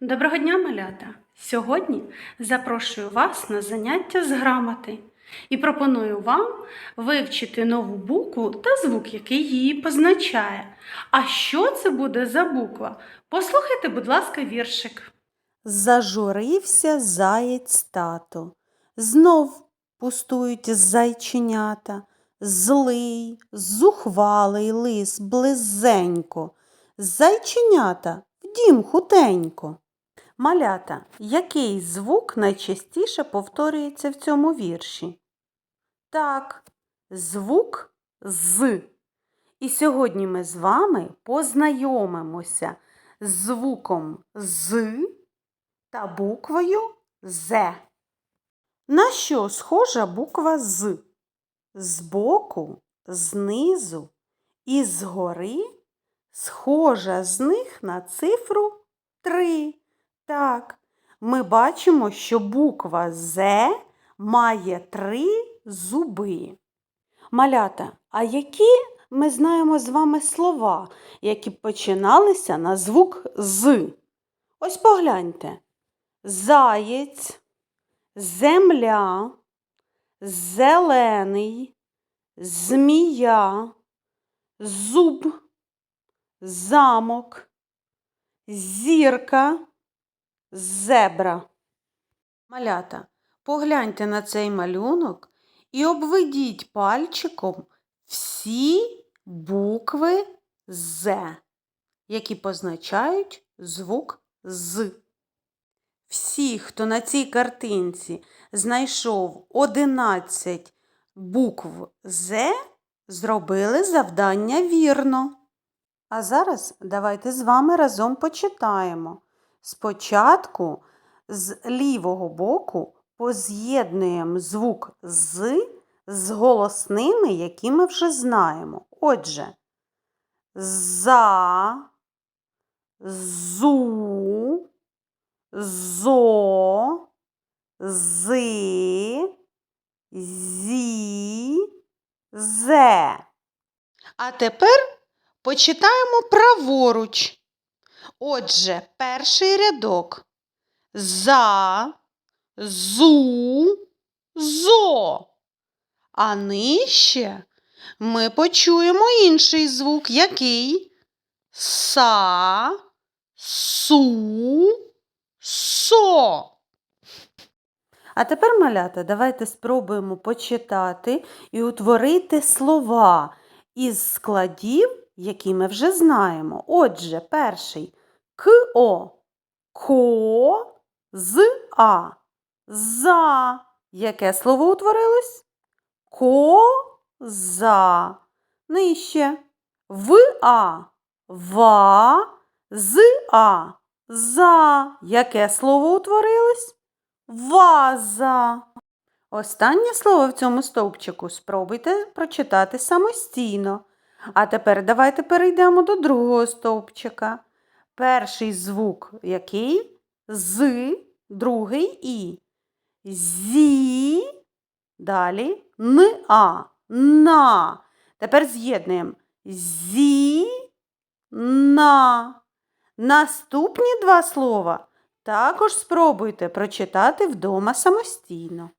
Доброго дня, малята! Сьогодні запрошую вас на заняття з грамоти і пропоную вам вивчити нову букву та звук, який її позначає. А що це буде за буква? Послухайте, будь ласка, віршик. Зажурився заєць тато. Знов пустують зайченята. Злий, зухвалий лис близенько. Зайченята в дім хутенько. Малята, який звук найчастіше повторюється в цьому вірші? Так, звук з. І сьогодні ми з вами познайомимося з звуком з та буквою З. На що схожа буква З? Збоку, знизу і згори схожа з них на цифру 3. Так, ми бачимо, що буква З має три зуби. Малята, а які ми знаємо з вами слова, які починалися на звук з? Ось погляньте. Заєць, земля, зелений, змія, зуб, замок, зірка, зебра. Малята, погляньте на цей малюнок і обведіть пальчиком всі букви З, які позначають звук з. Всі, хто на цій картинці знайшов 11 букв З, зробили завдання вірно. А зараз давайте з вами разом почитаємо. Спочатку з лівого боку поз'єднуємо звук з з голосними, які ми вже знаємо. Отже, за, зу, зо, зи, зі, зе. А тепер почитаємо праворуч. Отже, перший рядок. За, зу, зо. А нижче ми почуємо інший звук, який са, су, со. А тепер, малята, давайте спробуємо почитати і утворити слова із складів, які ми вже знаємо. Отже, перший ко, ко, з а. За. Яке слово утворилось? Коза. Нижче. В а. Ва. З а. За. Яке слово утворилось? Ваза. Останнє слово в цьому стовпчику спробуйте прочитати самостійно. А тепер давайте перейдемо до другого стовпчика. Перший звук який? З, другий і. Зі. Далі н а. На. Тепер з'єднуємо зі на. Наступні два слова також спробуйте прочитати вдома самостійно.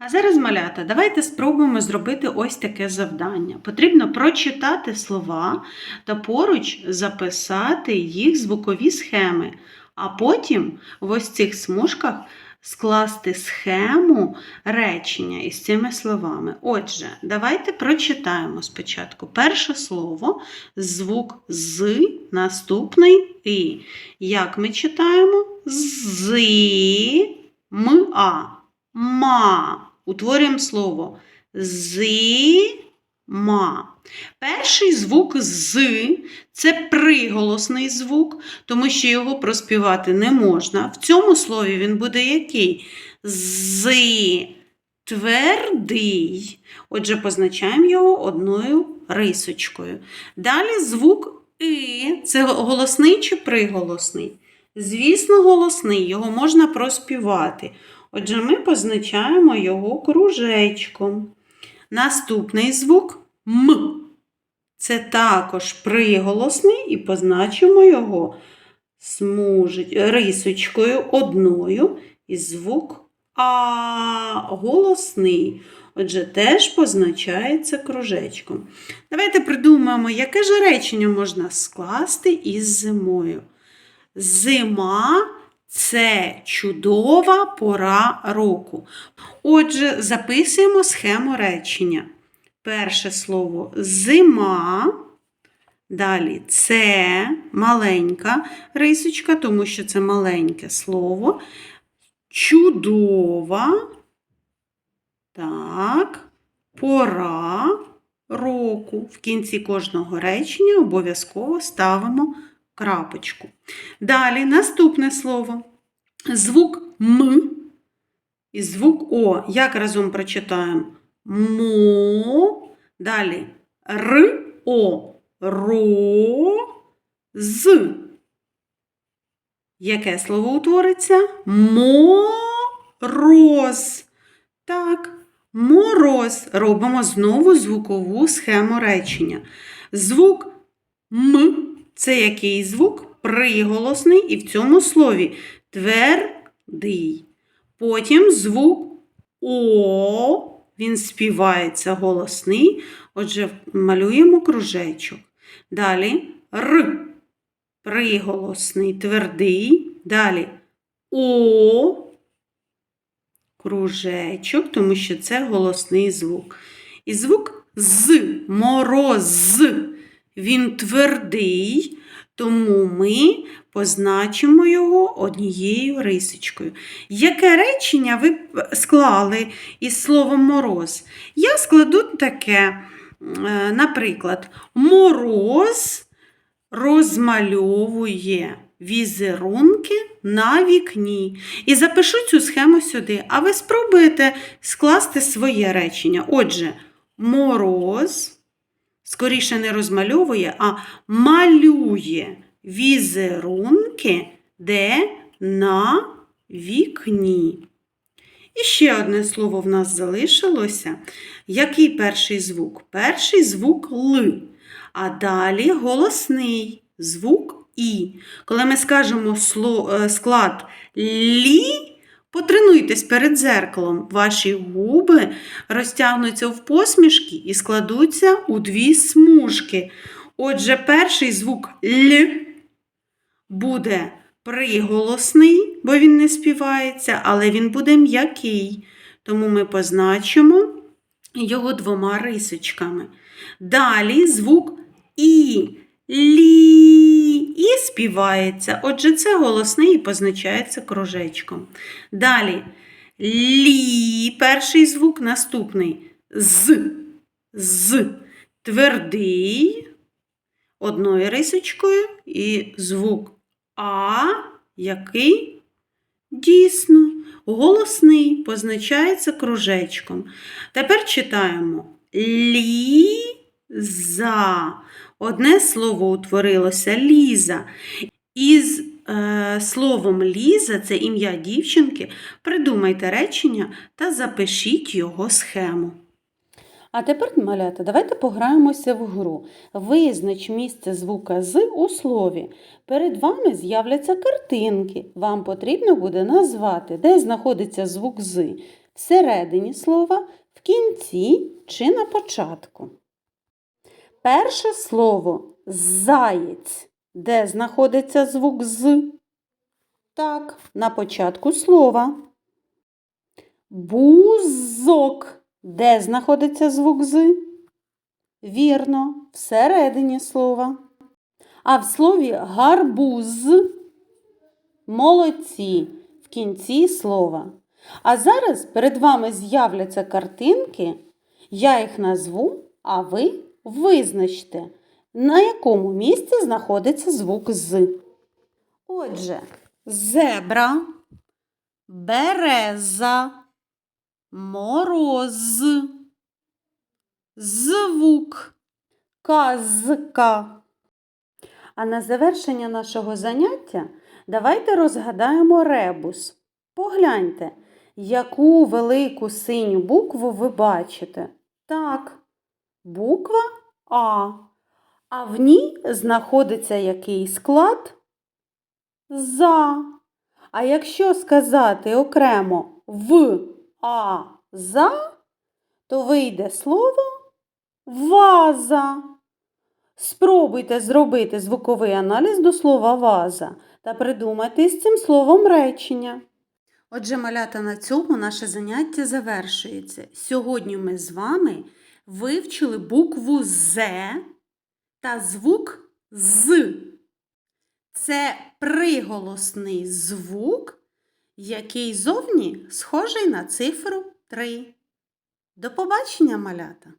А зараз, малята, давайте спробуємо зробити ось таке завдання. Потрібно прочитати слова та поруч записати їх звукові схеми, а потім в ось цих смужках скласти схему речення із цими словами. Отже, давайте прочитаємо спочатку перше слово, звук з, наступний і. Як ми читаємо? Зи, м, а. Ма. Утворюємо слово зима. Перший звук з це приголосний звук, тому що його проспівати не можна. В цьому слові він буде який? З. Твердий. Отже, позначаємо його одною рисочкою. Далі звук И. Це голосний чи приголосний? Звісно, голосний, його можна проспівати. Отже, ми позначаємо його кружечком. Наступний звук М. Це також приголосний і позначимо його смужить рисочкою одною і звук А голосний. Отже, теж позначається кружечком. Давайте придумаємо, яке ж речення можна скласти із зимою. Зима це чудова пора року. Отже, записуємо схему речення. Перше слово зима. Далі це маленька рисочка, тому що це маленьке слово. Чудова. Так, пора року. В кінці кожного речення обов'язково ставимо крапочку. Далі наступне слово. Звук М і звук О. Як разом прочитаємо? Мо. Далі Р, О. Ро. З. Яке слово утвориться? Мороз. Так, мороз. Робимо знову звукову схему речення. Звук М це який звук? Приголосний і в цьому слові твердий. Потім звук О, він співається голосний. Отже, малюємо кружечок. Далі Р. Приголосний, твердий. Далі О. Кружечок, тому що це голосний звук. І звук з, мороз. Він твердий, тому ми позначимо його однією рисочкою. Яке речення ви склали із словом мороз? Я складу таке, е, наприклад, мороз розмальовує візерунки на вікні. І запишу цю схему сюди. А ви спробуєте скласти своє речення. Отже, мороз скоріше не розмальовує, а малює візерунки, де на вікні. І ще одне слово в нас залишилося. Який перший звук? Перший звук Л, а далі голосний звук І. Коли ми скажемо е, склад лі, потренуйтесь перед дзеркалом. Ваші губи розтягнуться в посмішки і складуться у дві смужки. Отже, перший звук Л буде приголосний, бо він не співається, але він буде м'який. Тому ми позначимо його двома рисочками. Далі звук І. Лі. Співається. Отже, це голосний і позначається кружечком. Далі лі. Перший звук наступний. З. З. Твердий. Одною рисочкою. І звук А, який дійсно голосний, позначається кружечком. Тепер читаємо ліза. Одне слово утворилося ліза. Із е, словом Ліза, це ім'я дівчинки, придумайте речення та запишіть його схему. А тепер, малята, давайте пограємося в гру. Визнач місце звука з у слові. Перед вами з'являться картинки. Вам потрібно буде назвати, де знаходиться звук з всередині слова, в кінці чи на початку. Перше слово заєць. Де знаходиться звук з? Так, на початку слова. Бузок. Де знаходиться звук з? Вірно, всередині слова. А в слові гарбуз. Молодці в кінці слова. А зараз перед вами з'являться картинки. Я їх назву, а ви визначте, на якому місці знаходиться звук з. Отже, зебра, береза, мороз, звук, казка. А на завершення нашого заняття давайте розгадаємо ребус. Погляньте, яку велику синю букву ви бачите. Так, буква А. А в ній знаходиться який склад? за. А якщо сказати окремо в, а, за, то вийде слово ваза. Спробуйте зробити звуковий аналіз до слова ваза та придумайте з цим словом речення. Отже, малята, на цьому наше заняття завершується. Сьогодні ми з вами вивчили букву З та звук З. Це приголосний звук, який зовні схожий на цифру 3. До побачення, малята!